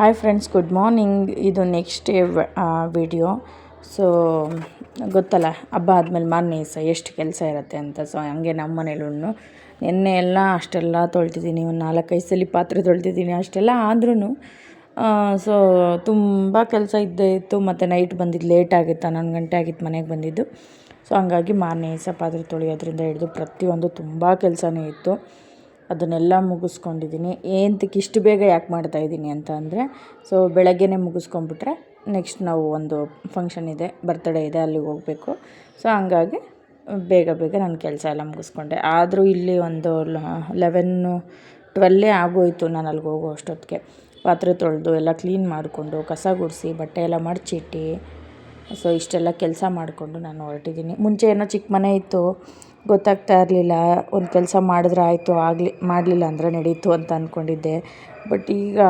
Hi friends good morning ಇದು next day video so ಗೊತ್ತಲ್ಲ, ಹಬ್ಬ ಆದಮೇಲೆ ಮಾರನೇ ದಿವಸ ಎಷ್ಟು ಕೆಲಸ ಇರುತ್ತೆ ಅಂತ. ಸೊ ಹಂಗೆ ನಮ್ಮ ಮನೇಲೂ ನಿನ್ನೆ ಎಲ್ಲ ಅಷ್ಟೆಲ್ಲ ತೊಳ್ತಿದ್ದೀನಿ, ಒಂದು ನಾಲ್ಕೈದು ಸಲ ಪಾತ್ರೆ ತೊಳ್ತಿದ್ದೀನಿ ಅಷ್ಟೆಲ್ಲ ಆದ್ರೂ ಸೊ ತುಂಬ ಕೆಲಸ ಇದ್ದೇ ಇತ್ತು, ಮತ್ತು ನೈಟ್ ಬಂದಿದ್ದು ಲೇಟ್ ಆಗಿತ್ತು, ಹನ್ನೊಂದು ಗಂಟೆ ಆಗಿತ್ತು ಮನೆಗೆ ಬಂದಿದ್ದು. ಸೊ ಹಂಗಾಗಿ ಮಾರನೇ ದಿವಸ ಪಾತ್ರೆ ತೊಳೆಯೋದ್ರಿಂದ ಹಿಡಿದು ಪ್ರತಿಯೊಂದು ತುಂಬ ಕೆಲಸನೇ ಇತ್ತು. ಅದನ್ನೆಲ್ಲ ಮುಗಿಸ್ಕೊಂಡಿದ್ದೀನಿ. ಏಂತಕ್ಕೆ ಇಷ್ಟು ಬೇಗ ಯಾಕೆ ಮಾಡ್ತಾಯಿದ್ದೀನಿ ಅಂತ ಅಂದರೆ ಸೊ ಬೆಳಗ್ಗೆನೇ ಮುಗಿಸ್ಕೊಂಡ್ಬಿಟ್ರೆ ನೆಕ್ಸ್ಟ್ ನಾವು ಒಂದು ಫಂಕ್ಷನ್ ಇದೆ ಬರ್ತಡೇ ಇದೆ, ಅಲ್ಲಿಗೆ ಹೋಗಬೇಕು. ಸೊ ಹಂಗಾಗಿ ಬೇಗ ಬೇಗ ನಾನು ಕೆಲಸ ಎಲ್ಲ ಮುಗಿಸ್ಕೊಂಡೆ. ಆದರೂ ಇಲ್ಲಿ ಒಂದು ಲೆವೆನ್ನು ಟ್ವೆಲ್ಲೇ ಆಗೋಯಿತು ನಾನು ಅಲ್ಲಿಗೆ ಹೋಗೋ ಅಷ್ಟೊತ್ತಿಗೆ. ಪಾತ್ರೆ ತೊಳೆದು ಎಲ್ಲ ಕ್ಲೀನ್ ಮಾಡಿಕೊಂಡು, ಕಸ ಗುಡಿಸಿ, ಬಟ್ಟೆ ಎಲ್ಲ ಮಡಚಿಟ್ಟು ಸೊ ಇಷ್ಟೆಲ್ಲ ಕೆಲಸ ಮಾಡಿಕೊಂಡು ನಾನು ಹೊರಟಿದ್ದೀನಿ. ಮುಂಚೆ ಏನೋ ಚಿಕ್ಕ ಮನೆ ಇತ್ತು. ಗೊತ್ತಾಗ್ತಾ ಇರಲಿಲ್ಲ, ಒಂದು ಕೆಲಸ ಮಾಡಿದ್ರೆ ಆಯಿತು, ಆಗಲಿ, ಮಾಡಲಿಲ್ಲ ಅಂದರೆ ನಡೀತು ಅಂತ ಅಂದ್ಕೊಂಡಿದ್ದೆ ಬಟ್ ಈಗ,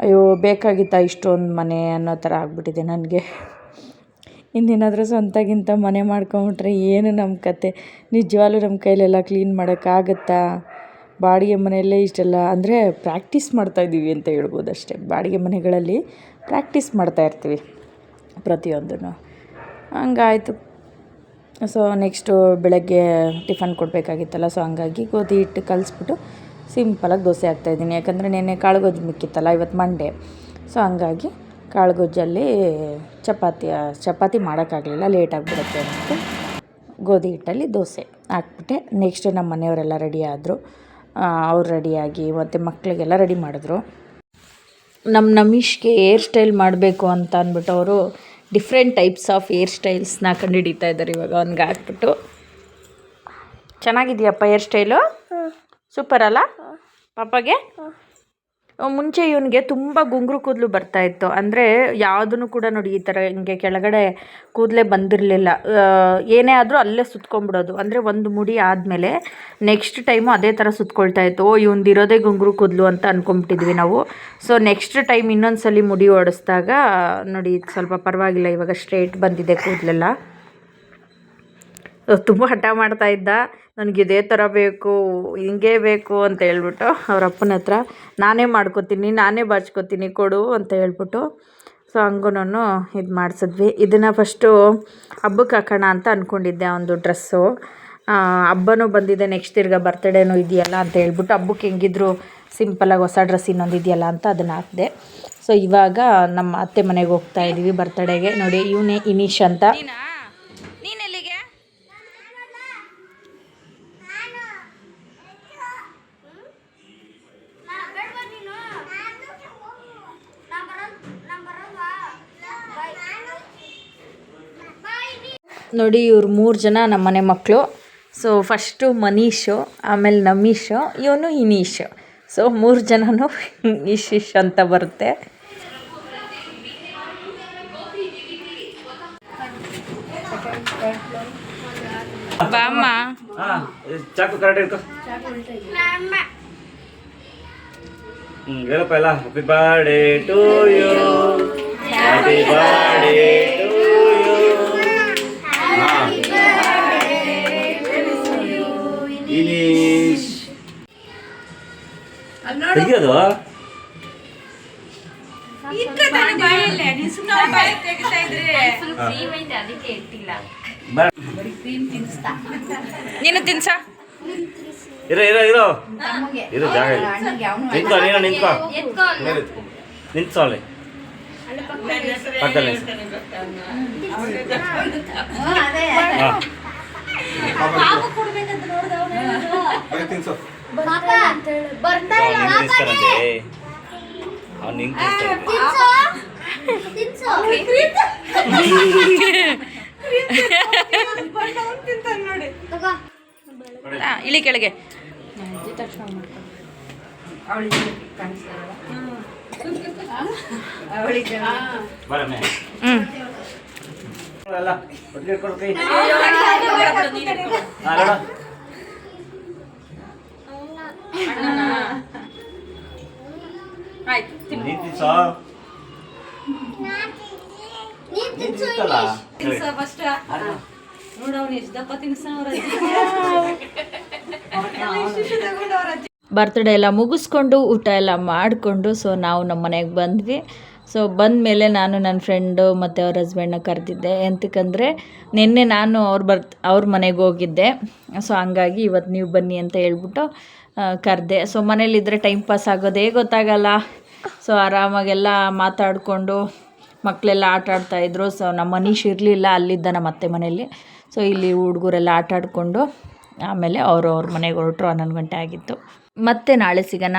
ಅಯ್ಯೋ, ಬೇಕಾಗಿತ್ತಾ ಇಷ್ಟೊಂದು ಮನೆ ಅನ್ನೋ ಥರ ಆಗಿಬಿಟ್ಟಿದೆ ನನಗೆ. ಇನ್ನೇನಾದರೂ ಸ್ವಂತಗಿಂತ ಮನೆ ಮಾಡ್ಕೊಂಬಿಟ್ರೆ ಏನು ನಮ್ಮ ಕತೆ? ನಿಜವಾಗ್ಲೂ ನಮ್ಮ ಕೈಲೆಲ್ಲ ಕ್ಲೀನ್ ಮಾಡೋಕ್ಕಾಗತ್ತಾ ಬಾಡಿಗೆ ಮನೆಯಲ್ಲೇ ಇಷ್ಟೆಲ್ಲ, ಅಂದರೆ ಪ್ರಾಕ್ಟೀಸ್ ಮಾಡ್ತಾಯಿದ್ದೀವಿ ಅಂತ ಹೇಳ್ಬೋದು ಅಷ್ಟೇ ಬಾಡಿಗೆ ಮನೆಗಳಲ್ಲಿ ಪ್ರಾಕ್ಟೀಸ್ ಮಾಡ್ತಾಯಿರ್ತೀವಿ ಪ್ರತಿಯೊಂದನ್ನು. ಹಂಗಾಯ್ತು. ಸೊ ನೆಕ್ಸ್ಟು ಬೆಳಗ್ಗೆ ಟಿಫನ್ ಕೊಡಬೇಕಾಗಿತ್ತಲ್ಲ ಸೊ ಹಂಗಾಗಿ ಗೋಧಿ ಹಿಟ್ಟು ಕಲಿಸ್ಬಿಟ್ಟು ಸಿಂಪಲಾಗಿ ದೋಸೆ ಹಾಕ್ತಾಯಿದ್ದೀನಿ. ಯಾಕಂದರೆ ನೆನ್ನೆ ಕಾಳುಗೊಜ್ಜು ಮಿಕ್ಕಿತ್ತಲ್ಲ, ಇವತ್ತು ಮಂಡೇ ಸೊ ಹಂಗಾಗಿ ಕಾಳುಗೊಜ್ಜಲ್ಲಿ ಚಪಾತಿ ಚಪಾತಿ ಮಾಡೋಕ್ಕಾಗಲಿಲ್ಲ ಲೇಟ್ ಆಗಿಬಿಡುತ್ತೆ ಅಂದ್ಬಿಟ್ಟು ಗೋಧಿ ಹಿಟ್ಟಲ್ಲಿ ದೋಸೆ ಹಾಕ್ಬಿಟ್ಟೆ. ನೆಕ್ಸ್ಟ್ ನಮ್ಮ ಮನೆಯವರೆಲ್ಲ ರೆಡಿ ಆದರು. ಅವ್ರು ರೆಡಿಯಾಗಿ ಮತ್ತು ಮಕ್ಕಳಿಗೆಲ್ಲ ರೆಡಿ ಮಾಡಿದ್ರು. ನಮ್ಮ ನಮೀಶ್ಗೆ ಹೇರ್ ಸ್ಟೈಲ್ ಮಾಡಬೇಕು ಅಂತ ಅಂದ್ಬಿಟ್ಟು ಅವರು ಡಿಫ್ರೆಂಟ್ ಟೈಪ್ಸ್ ಆಫ್ ಹೇರ್ ಸ್ಟೈಲ್ಸ್ನ ಕಂಡುಹಿಡಿತಾ ಇದ್ದಾರೆ ಇವಾಗ ಅವ್ನಿಗೆ ಹಾಕ್ಬಿಟ್ಟು. ಚೆನ್ನಾಗಿದೆಯಪ್ಪ ಹೇರ್ ಸ್ಟೈಲು ಸೂಪರ್ ಅಲ್ಲ? ಪಾಪಗೆ? ಮುಂಚೆ ಇವನಿಗೆ ತುಂಬ ಗುಂಗುರು ಕೂದಲು ಬರ್ತಾಯಿತ್ತು ಅಂದರೆ ಯಾವುದನ್ನು ಕೂಡ ನೋಡಿ ಈ ಥರ ಹಿಂಗೆ ಕೆಳಗಡೆ ಕೂದಲೇ ಬಂದಿರಲಿಲ್ಲ. ಏನೇ ಆದರೂ ಅಲ್ಲೇ ಸುತ್ಕೊಂಡ್ಬಿಡೋದು. ಅಂದರೆ ಒಂದು ಮುಡಿ ಆದಮೇಲೆ ನೆಕ್ಸ್ಟ್ ಟೈಮು ಅದೇ ಥರ ಸುತ್ಕೊಳ್ತಾ ಇತ್ತು. ಓ ಇರೋದೇ ಗುಂಗುರು ಕೂದಲು ಅಂತ ಅಂದ್ಕೊಂಬಿಟ್ಟಿದ್ವಿ ನಾವು. ಸೊ ನೆಕ್ಸ್ಟ್ ಟೈಮ್ ಇನ್ನೊಂದು ಸಲ ಮುಡಿ ಓಡಿಸ್ದಾಗ ನೋಡಿ, ಸ್ವಲ್ಪ ಪರವಾಗಿಲ್ಲ, ಇವಾಗ ಸ್ಟ್ರೇಟ್ ಬಂದಿದೆ ಕೂದಲೆಲ್ಲ. ತುಂಬ ಹಠ ಮಾಡ್ತಾ ಇದ್ದ. ನನಗೆ ಇದೇ ಥರ ಬೇಕು, ಹಿಂಗೇ ಬೇಕು ಅಂತ ಹೇಳ್ಬಿಟ್ಟು ಅವ್ರ ಅಪ್ಪನ ಹತ್ರ ನಾನೇ ಮಾಡ್ಕೊತೀನಿ, ನಾನೇ ಬಾಚ್ಕೊತೀನಿ, ಕೊಡು ಅಂತ ಹೇಳ್ಬಿಟ್ಟು ಸೊ ಹಂಗೂ ಇದು ಮಾಡಿಸಿದ್ವಿ. ಇದನ್ನು ಫಸ್ಟು ಹಬ್ಬಕ್ಕೆ ಹಾಕೋಣ ಅಂತ ಅಂದ್ಕೊಂಡಿದ್ದೆ ಒಂದು ಡ್ರೆಸ್ಸು ಹಬ್ಬನೂ ಬಂದಿದೆ ನೆಕ್ಸ್ಟ್ ತಿರ್ಗ ಬರ್ತಡೇನೂ ಇದೆಯಲ್ಲ ಅಂತ ಹೇಳ್ಬಿಟ್ಟು ಹಬ್ಬಕ್ಕೆ ಹೆಂಗಿದ್ರು ಸಿಂಪಲಾಗಿ ಹೊಸ ಡ್ರೆಸ್ ಇನ್ನೊಂದು ಇದೆಯಲ್ಲ ಅಂತ ಅದನ್ನು ಹಾಕಿದೆ. ಸೊ ಇವಾಗ ನಮ್ಮ ಅತ್ತೆ ಮನೆಗೆ ಹೋಗ್ತಾ ಇದ್ದೀವಿ ಬರ್ತಡೇಗೆ ನೋಡಿ, ಇವನೇ ಇನೀಶ್ ಅಂತ. ನೋಡಿ ಇವ್ರು ಮೂರು ಜನ ನಮ್ಮ ಮನೆ ಮಕ್ಕಳು ಸೊ ಫಸ್ಟು ಮನೀಶು ಆಮೇಲೆ ನಮೀಶು ಇವನು ಇನೀಶ್ ಸೊ ಮೂರು ಜನನು ಇಶ್ ಇಶ್ ಅಂತ ಬರುತ್ತೆ. ಬಾಮ್ಮ. ಚಾಕು ಕರೆಕ್ಟ್ ಹೇಳಪ್ಪ ಎಲ್ಲ. Happy birthday to you happy birthday ತೆಗಿಯೋದು? ನೀನು ತಿನ್ಸ. ಇರೋ ಇರೋ ಇರೋ. ಇರೋ ಜಾಗ ನಿಂತ್ಕೋ ನೀನು ನಿಂತ್ಕೋ. ನಿಂತ್ಕೋ ಅಲ್ಲಿ. ಪಕ್ಕದಲ್ಲಿ ಹಾಂ. ಅವ್ನು ಇಳಿ ಕೆಳಗೆ. ಬರಮ್ಮೆ ಬರ್ತ್ಡೇ ಎಲ್ಲ ಮುಗಿಸ್ಕೊಂಡು ಊಟ ಎಲ್ಲ ಮಾಡಿಕೊಂಡು ಸೊ ನಾವು ನಮ್ಮ ಮನೆಗೆ ಬಂದ್ವಿ. ಸೊ ಬಂದಮೇಲೆ ನಾನು ನನ್ನ ಫ್ರೆಂಡು ಮತ್ತು ಅವ್ರ ಹಸ್ಬೆಂಡ್ನ ಕರೆದಿದ್ದೆ. ಎಂತಕ್ಕಂದರೆ ನಿನ್ನೆ ನಾನು ಅವ್ರ ಬರ್ತ್ ಅವ್ರ ಮನೆಗೆ ಹೋಗಿದ್ದೆ. ಸೊ ಹಂಗಾಗಿ ಇವತ್ತು ನೀವು ಬನ್ನಿ ಅಂತ ಹೇಳ್ಬಿಟ್ಟು ಕರೆದೆ. ಸೊ ಮನೇಲಿದ್ದರೆ ಟೈಮ್ ಪಾಸ್ ಆಗೋದೇ ಗೊತ್ತಾಗಲ್ಲ. ಸೊ ಆರಾಮಾಗೆಲ್ಲ ಮಾತಾಡಿಕೊಂಡು ಮಕ್ಕಳೆಲ್ಲ ಆಟ ಆಡ್ತಾಯಿದ್ರು ಸೊ ನಮ್ಮ ಮನೀಶ್ ಇರಲಿಲ್ಲ ಅಲ್ಲಿದ್ದ ನಮ್ಮ ಅತ್ತೆ ಮನೆಯಲ್ಲಿ. ಸೊ ಇಲ್ಲಿ ಹುಡುಗರೆಲ್ಲ ಆಟ ಆಡಿಕೊಂಡು ಆಮೇಲೆ ಅವರು ಅವ್ರ ಮನೆಗೆ ಹೊರಟ್ರು. ಹನ್ನೊಂದು ಗಂಟೆ ಆಗಿತ್ತು. ಮತ್ತೆ ನಾಳೆ ಸಿಗೋಣ.